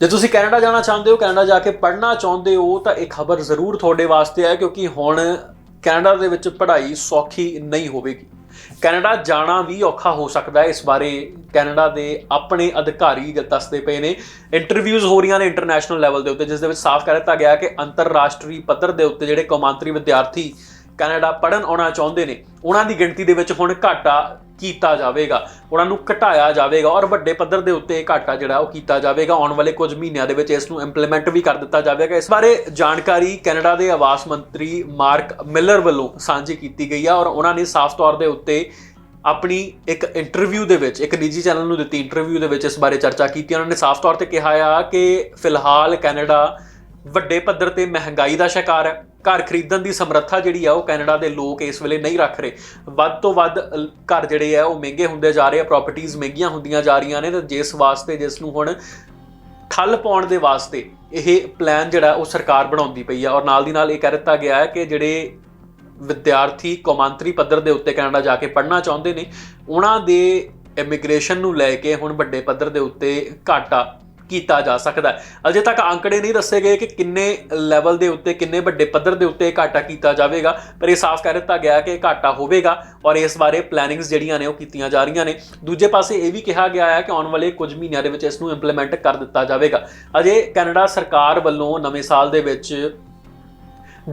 ਜੇ ਤੁਸੀਂ ਕੈਨੇਡਾ ਜਾਣਾ ਚਾਹੁੰਦੇ ਹੋ, ਕੈਨੇਡਾ ਜਾ ਕੇ ਪੜ੍ਹਨਾ ਚਾਹੁੰਦੇ ਹੋ, ਤਾਂ ਇਹ ਖਬਰ ਜ਼ਰੂਰ ਤੁਹਾਡੇ ਵਾਸਤੇ ਹੈ, ਕਿਉਂਕਿ ਹੁਣ ਕੈਨੇਡਾ ਦੇ ਵਿੱਚ ਪੜ੍ਹਾਈ ਸੌਖੀ ਨਹੀਂ ਹੋਵੇਗੀ। ਕੈਨੇਡਾ ਜਾਣਾ ਵੀ ਔਖਾ ਹੋ ਸਕਦਾ ਹੈ, ਇਸ ਬਾਰੇ ਕੈਨੇਡਾ ਦੇ ਆਪਣੇ ਅਧਿਕਾਰੀ ਦੱਸਦੇ ਪਏ ਨੇ। ਇੰਟਰਵਿਊਜ਼ ਹੋ ਰਹੀਆਂ ਨੇ ਇੰਟਰਨੈਸ਼ਨਲ ਲੈਵਲ ਦੇ ਉੱਤੇ, ਜਿਸ ਦੇ ਵਿੱਚ ਸਾਫ਼ ਕਰ ਦਿੱਤਾ ਗਿਆ ਕਿ ਅੰਤਰਰਾਸ਼ਟਰੀ ਪੱਧਰ ਦੇ ਉੱਤੇ ਜਿਹੜੇ ਕੌਮਾਂਤਰੀ ਵਿਦਿਆਰਥੀ ਕੈਨੇਡਾ ਪੜਨ ਆਉਣਾ ਚਾਹੁੰਦੇ ਨੇ, ਉਹਨਾਂ ਦੀ ਗਿਣਤੀ ਦੇ ਵਿੱਚ ਹੁਣ ਘਾਟਾ ਕੀਤਾ ਜਾਵੇਗਾ, ਉਹਨਾਂ ਨੂੰ ਘਟਾਇਆ ਜਾਵੇਗਾ ਔਰ ਵੱਡੇ ਪੱਧਰ ਦੇ ਉੱਤੇ ਇਹ ਘਾਟਾ ਜਿਹੜਾ ਉਹ ਕੀਤਾ ਜਾਵੇਗਾ। ਆਉਣ ਵਾਲੇ ਕੁਝ ਮਹੀਨਿਆਂ ਦੇ ਵਿੱਚ ਇਸ ਨੂੰ ਇੰਪਲੀਮੈਂਟ ਵੀ ਕਰ ਦਿੱਤਾ ਜਾਵੇਗਾ। ਇਸ ਬਾਰੇ ਜਾਣਕਾਰੀ ਕੈਨੇਡਾ ਦੇ ਆਵਾਸ ਮੰਤਰੀ ਮਾਰਕ ਮਿਲਰ ਵੱਲੋਂ ਸਾਂਝੀ ਕੀਤੀ ਗਈ ਆ ਔਰ ਉਹਨਾਂ ਨੇ ਸਾਫ਼ ਤੌਰ ਦੇ ਉੱਤੇ ਆਪਣੀ ਇੱਕ ਇੰਟਰਵਿਊ ਦੇ ਵਿੱਚ, ਇੱਕ ਨਿੱਜੀ ਚੈਨਲ ਨੂੰ ਦਿੱਤੀ ਇੰਟਰਵਿਊ ਦੇ ਵਿੱਚ ਇਸ ਬਾਰੇ ਚਰਚਾ ਕੀਤੀ। ਉਹਨਾਂ ਨੇ ਸਾਫ਼ ਤੌਰ ਤੇ ਕਿਹਾ ਆ ਕਿ ਫਿਲਹਾਲ ਕੈਨੇਡਾ ਵੱਡੇ ਪੱਧਰ ਤੇ ਮਹਿੰਗਾਈ ਦਾ ਸ਼ਿਕਾਰ ਹੈ। ਘਰ ਖਰੀਦਣ ਦੀ ਸਮਰੱਥਾ ਜਿਹੜੀ ਆ ਉਹ ਕੈਨੇਡਾ ਦੇ ਲੋਕ ਇਸ ਵੇਲੇ ਨਹੀਂ ਰੱਖ ਰਹੇ। ਵੱਧ ਤੋਂ ਵੱਧ ਘਰ ਜਿਹੜੇ ਆ ਉਹ ਮਹਿੰਗੇ ਹੁੰਦੇ ਜਾ ਰਹੇ ਆ ਪ੍ਰਾਪਰਟੀਆਂ ਮਹਿੰਗੀਆਂ ਹੁੰਦੀਆਂ ਜਾ ਰਹੀਆਂ ਨੇ ਤੇ ਜਿਸ ਵਾਸਤੇ, ਜਿਸ ਨੂੰ ਹੁਣ ਠੱਲ ਪਾਉਣ ਦੇ ਵਾਸਤੇ ਇਹ ਪਲਾਨ ਜਿਹੜਾ ਉਹ ਸਰਕਾਰ ਬਣਾਉਂਦੀ ਪਈ ਆ। ਔਰ ਨਾਲ ਦੀ ਨਾਲ ਇਹ ਕਹਿ ਦਿੱਤਾ ਗਿਆ ਹੈ ਕਿ ਜਿਹੜੇ ਵਿਦਿਆਰਥੀ ਕੌਮਾਂਤਰੀ ਪੱਧਰ ਦੇ ਉੱਤੇ ਕੈਨੇਡਾ ਜਾ ਕੇ ਪੜ੍ਹਨਾ ਚਾਹੁੰਦੇ ਨੇ, ਉਹਨਾਂ ਦੇ ਇਮੀਗ੍ਰੇਸ਼ਨ ਨੂੰ ਲੈ ਕੇ ਹੁਣ ਵੱਡੇ ਪੱਧਰ ਦੇ ਉੱਤੇ ਘਾਟਾ ਕੀਤਾ ਜਾ ਸਕਦਾ ਹੈ। ਅਜੇ ਤੱਕ ਅੰਕੜੇ ਨਹੀਂ ਦੱਸੇ ਗਏ ਕਿ ਕਿੰਨੇ ਲੈਵਲ ਦੇ ਉੱਤੇ, ਕਿੰਨੇ ਵੱਡੇ ਪੱਧਰ ਦੇ ਉੱਤੇ ਘਾਟਾ ਕੀਤਾ ਜਾਵੇਗਾ, ਪਰ ਇਹ ਸਾਫ਼ ਕਰ ਦਿੱਤਾ ਗਿਆ ਕਿ ਇਹ ਘਾਟਾ ਹੋਵੇਗਾ ਔਰ ਇਸ ਬਾਰੇ ਪਲੈਨਿੰਗਸ ਜਿਹੜੀਆਂ ਨੇ ਉਹ ਕੀਤੀਆਂ ਜਾ ਰਹੀਆਂ ਨੇ। ਦੂਜੇ ਪਾਸੇ ਇਹ ਵੀ ਕਿਹਾ ਗਿਆ ਹੈ ਕਿ ਆਉਣ ਵਾਲੇ ਕੁਝ ਮਹੀਨਿਆਂ ਦੇ ਵਿੱਚ ਇਸ ਨੂੰ ਇੰਪਲੀਮੈਂਟ ਕਰ ਦਿੱਤਾ ਜਾਵੇਗਾ। ਅਜੇ ਕੈਨੇਡਾ ਸਰਕਾਰ ਵੱਲੋਂ ਨਵੇਂ ਸਾਲ ਦੇ ਵਿੱਚ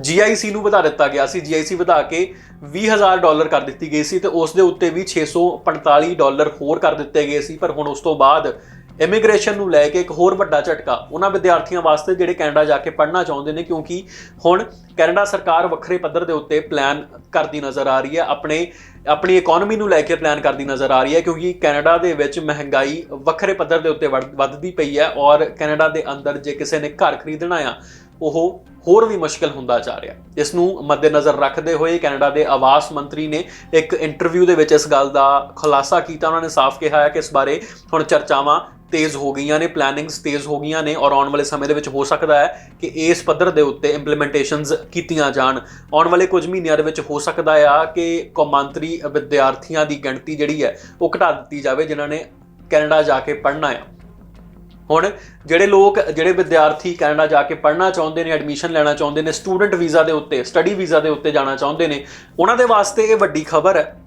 GIC ਨੂੰ ਵਧਾ ਦਿੱਤਾ ਗਿਆ ਸੀ। GIC ਵਧਾ ਕੇ 20000 ਡਾਲਰ ਕਰ ਦਿੱਤੀ ਗਈ ਸੀ ਤੇ ਉਸ ਦੇ ਉੱਤੇ ਵੀ 645 ਡਾਲਰ ਹੋਰ ਕਰ ਦਿੱਤੇ ਗਏ ਸੀ, ਪਰ ਹੁਣ ਉਸ ਤੋਂ ਬਾਅਦ ਇਮੀਗ੍ਰੇਸ਼ਨ ਨੂੰ ਲੈ ਕੇ ਇੱਕ ਹੋਰ ਵੱਡਾ ਝਟਕਾ। ਉਹਨਾਂ ਵਿਦਿਆਰਥੀਆਂ ਵਾਸਤੇ ਜਿਹੜੇ ਕੈਨੇਡਾ ਜਾ ਕੇ ਪੜ੍ਹਨਾ ਚਾਹੁੰਦੇ ਨੇ, ਕਿਉਂਕਿ ਹੁਣ ਕੈਨੇਡਾ ਸਰਕਾਰ ਵੱਖਰੇ ਪੱਧਰ ਦੇ ਉੱਤੇ ਪਲਾਨ ਕਰਦੀ ਨਜ਼ਰ ਆ ਰਹੀ ਹੈ। ਆਪਣੇ, ਆਪਣੀ ਇਕਨੋਮੀ ਨੂੰ ਲੈ ਕੇ ਪਲਾਨ ਕਰਦੀ ਨਜ਼ਰ ਆ ਰਹੀ ਹੈ, ਕਿਉਂਕਿ ਕੈਨੇਡਾ ਦੇ ਵਿੱਚ ਮਹਿੰਗਾਈ ਵੱਖਰੇ ਪੱਧਰ ਦੇ ਉੱਤੇ ਵੱਧ- ਵੱਧਦੀ ਪਈ ਹੈ ਔਰ ਕੈਨੇਡਾ ਦੇ ਅੰਦਰ ਜੇ ਕਿਸੇ ਨੇ ਘਰ ਖਰੀਦਣਾ ਆ, ਉਹ ਹੋਰ ਵੀ ਮੁਸ਼ਕਲ ਹੁੰਦਾ ਜਾ ਰਿਹਾ। ਇਸ ਨੂੰ ਮੱਦੇਨਜ਼ਰ ਰੱਖਦੇ ਹੋਏ ਕੈਨੇਡਾ ਦੇ ਆਵਾਸ ਮੰਤਰੀ ਨੇ ਇੱਕ ਇੰਟਰਵਿਊ ਦੇ ਵਿੱਚ ਇਸ ਗੱਲ ਦਾ ਖੁਲਾਸਾ ਕੀਤਾ। ਉਹਨਾਂ ਨੇ ਸਾਫ਼ ਕਿਹਾ ਹੈ ਕਿ ਇਸ ਬਾਰੇ ਹੁਣ ਚਰਚਾਵਾਂ ਤੇਜ਼ ਹੋ ਗਈਆਂ ਨੇ ਪਲੈਨਿੰਗਸ ਤੇਜ਼ ਹੋ ਗਈਆਂ ਨੇ ਔਰ ਆਉਣ ਵਾਲੇ ਸਮੇਂ ਦੇ ਵਿੱਚ ਹੋ ਸਕਦਾ ਹੈ ਕਿ ਇਸ ਪੱਧਰ ਦੇ ਉੱਤੇ ਇੰਪਲੀਮੈਂਟੇਸ਼ਨਸ ਕੀਤੀਆਂ ਜਾਣ। ਆਉਣ ਵਾਲੇ ਕੁਝ ਮਹੀਨਿਆਂ ਦੇ ਵਿੱਚ ਹੋ ਸਕਦਾ ਆ ਕਿ ਕੌਮਾਂਤਰੀ ਵਿਦਿਆਰਥੀਆਂ ਦੀ ਗਿਣਤੀ ਜਿਹੜੀ ਹੈ ਉਹ ਘਟਾ ਦਿੱਤੀ ਜਾਵੇ, ਜਿਨ੍ਹਾਂ ਨੇ ਕੈਨੇਡਾ ਜਾ ਕੇ ਪੜ੍ਹਨਾ ਆ। ਹੁਣ ਜਿਹੜੇ ਲੋਕ, ਜਿਹੜੇ ਵਿਦਿਆਰਥੀ ਕੈਨੇਡਾ ਜਾ ਕੇ ਪੜ੍ਹਨਾ ਚਾਹੁੰਦੇ ਨੇ ਐਡਮਿਸ਼ਨ ਲੈਣਾ ਚਾਹੁੰਦੇ ਨੇ ਸਟੂਡੈਂਟ ਵੀਜ਼ਾ ਦੇ ਉੱਤੇ ਸਟੱਡੀ ਵੀਜ਼ਾ ਦੇ ਉੱਤੇ ਜਾਣਾ ਚਾਹੁੰਦੇ ਨੇ, ਉਹਨਾਂ ਦੇ ਵਾਸਤੇ ਇਹ ਵੱਡੀ ਖਬਰ ਹੈ।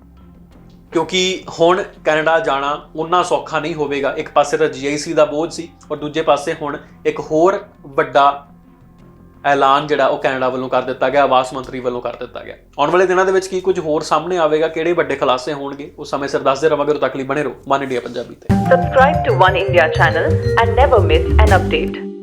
ਕਿਉਂਕਿ ਹੁਣ ਕੈਨੇਡਾ ਜਾਣਾ ਉਨਾ ਸੌਖਾ ਨਹੀਂ ਹੋਵੇਗਾ। ਇੱਕ ਪਾਸੇ ਤਾਂ GIC ਦਾ ਬੋਝ ਸੀ ਔਰ ਦੂਜੇ ਪਾਸੇ ਹੁਣ ਇੱਕ ਹੋਰ ਵੱਡਾ ਐਲਾਨ ਜਿਹੜਾ ਉਹ ਕੈਨੇਡਾ ਵੱਲੋਂ ਕਰ ਦਿੱਤਾ ਗਿਆ, ਆਵਾਸ ਮੰਤਰੀ ਵੱਲੋਂ ਕਰ ਦਿੱਤਾ ਗਿਆ। ਆਉਣ ਵਾਲੇ ਦਿਨਾਂ ਦੇ ਵਿੱਚ ਕੀ ਕੁਝ ਹੋਰ ਸਾਹਮਣੇ ਆਵੇਗਾ, ਕਿਹੜੇ ਵੱਡੇ ਖੁਲਾਸੇ ਹੋਣਗੇ, ਉਹ ਸਮੇਂ ਸਿਰ ਦੱਸਦੇ ਰਵਾਂਗੇ, ਉਦੋਂ ਤੱਕ ਲਈ ਬਣੇ ਰਹੋ। ਵਨ ਇੰਡੀਆ ਪੰਜਾਬੀ ਤੇ। Subscribe to One India channel and never miss an update.